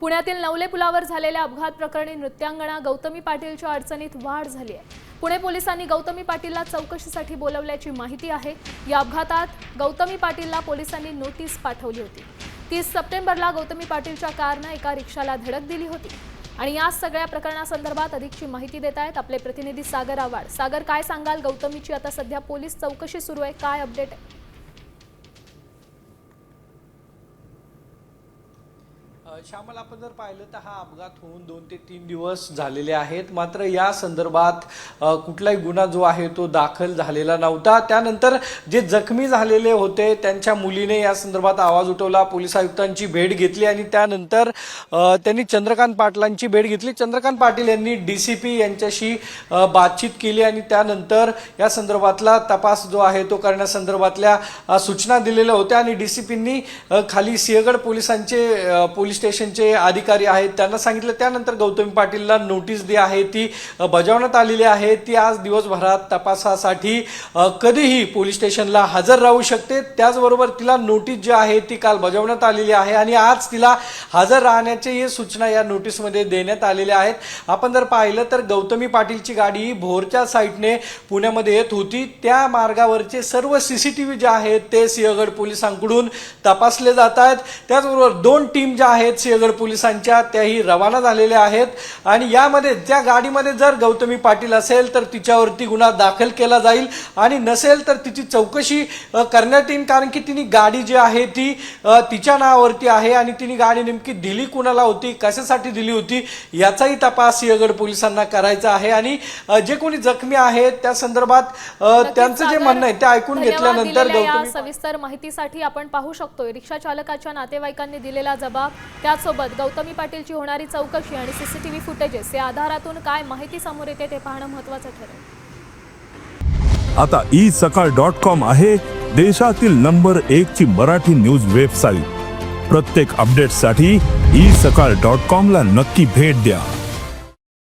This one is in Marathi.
पुण्यातील नवले पुलावर झालेल्या अपघात प्रकरणी नृत्यांगणा गौतमी पाटीलच्या अडचणीत वाढ झाली आहे. पुणे पोलिसांनी गौतमी पाटीलला चौकशीसाठी बोलवल्याची माहिती आहे. या अपघातात गौतमी पाटीलला पोलिसांनी नोटीस पाठवली होती. तीस सप्टेंबरला गौतमी पाटीलच्या कारनं एका रिक्षाला धडक दिली होती. आणि या सगळ्या प्रकरणासंदर्भात अधिकची माहिती देत आहेत आपले प्रतिनिधी सागर आव्हाड. सागर काय सांगाल गौतमीची? आता सध्या पोलीस चौकशी सुरू आहे. काय अपडेट आहे? श्यामल आपण जर पाहिलं तर हा अपघात होऊन दोन ते तीन दिवस झालेले आहेत. मात्र या संदर्भात कुठलाही गुन्हा जो आहे तो दाखल झालेला नव्हता. त्यानंतर जे जखमी झालेले होते त्यांच्या मुलीने या संदर्भात आवाज उठवला. पोलीस आयुक्तांची भेट घेतली आणि त्यानंतर त्यांनी चंद्रकांत पाटलांची भेट घेतली. चंद्रकांत पाटील यांनी डी सी पी यांच्याशी बातचीत केली आणि त्यानंतर या संदर्भातला तपास जो आहे तो करण्यासंदर्भातल्या सूचना दिलेल्या होत्या आणि डी सी पींनी खाली सिंहगड पोलिसांचे पोलीस स्टेशनचे अधिकारी आहेत त्यांना सांगितलं. त्यानंतर गौतमी पाटीलला नोटीस जी आहे ती बजावण्यात आलेली आहे. ती आज दिवसभरात तपासासाठी कधीही पोलीस स्टेशनला हजर राहू शकते. त्याचबरोबर तिला नोटीस जी आहे ती काल बजावण्यात आलेली आहे आणि आज तिला हजर राहण्याची सूचना या नोटीसमध्ये देण्यात आलेल्या आहेत. आपण जर पाहिलं तर गौतमी पाटीलची गाडी भोरच्या साईडने पुण्यामध्ये येत होती. त्या मार्गावरचे सर्व सीसीटीव्ही जे आहेत ते सिंहगड पोलिसांकडून तपासले जात आहेत. त्याचबरोबर दोन टीम ज्या आहेत सिंहगड पोलिसांच्या त्याही रवाना झालेल्या आहेत. आणि यामध्ये त्या गाडीमध्ये जर गौतमी पाटील असेल तर तिच्यावरती गुन्हा दाखल केला जाईल. आणि नसेल तर तिची चौकशी करण्यात येईल कारण की तिने गाडी जी आहे ती तिच्या नावावरती आहे. आणि तिने गाडी नेमकी दिली कुणाला होती कशासाठी दिली होती याचाही तपास सिंहगड पोलिसांना करायचा आहे. आणि जे कोणी जखमी आहेत त्या संदर्भात त्यांचं जे म्हणणं आहे ते ऐकून घेतल्यानंतर सविस्तर माहितीसाठी आपण पाहू शकतोय. रिक्षा चालकाच्या नातेवाईकांनी दिलेला जबाब त्याचसोबत गौतमी पाटीलची होणारी चौकशी आणि सीसीटीव्ही फुटेजेस या आधारातून काय माहिती समोर येते ते पाहणं महत्वाचं ठरेल. आता ई सकाळ डॉट कॉम आहे देशातील नंबर एक ची मराठी न्यूज वेबसाईट. प्रत्येक अपडेटसाठी ई सकाळ डॉट कॉम ला नक्की भेट द्या.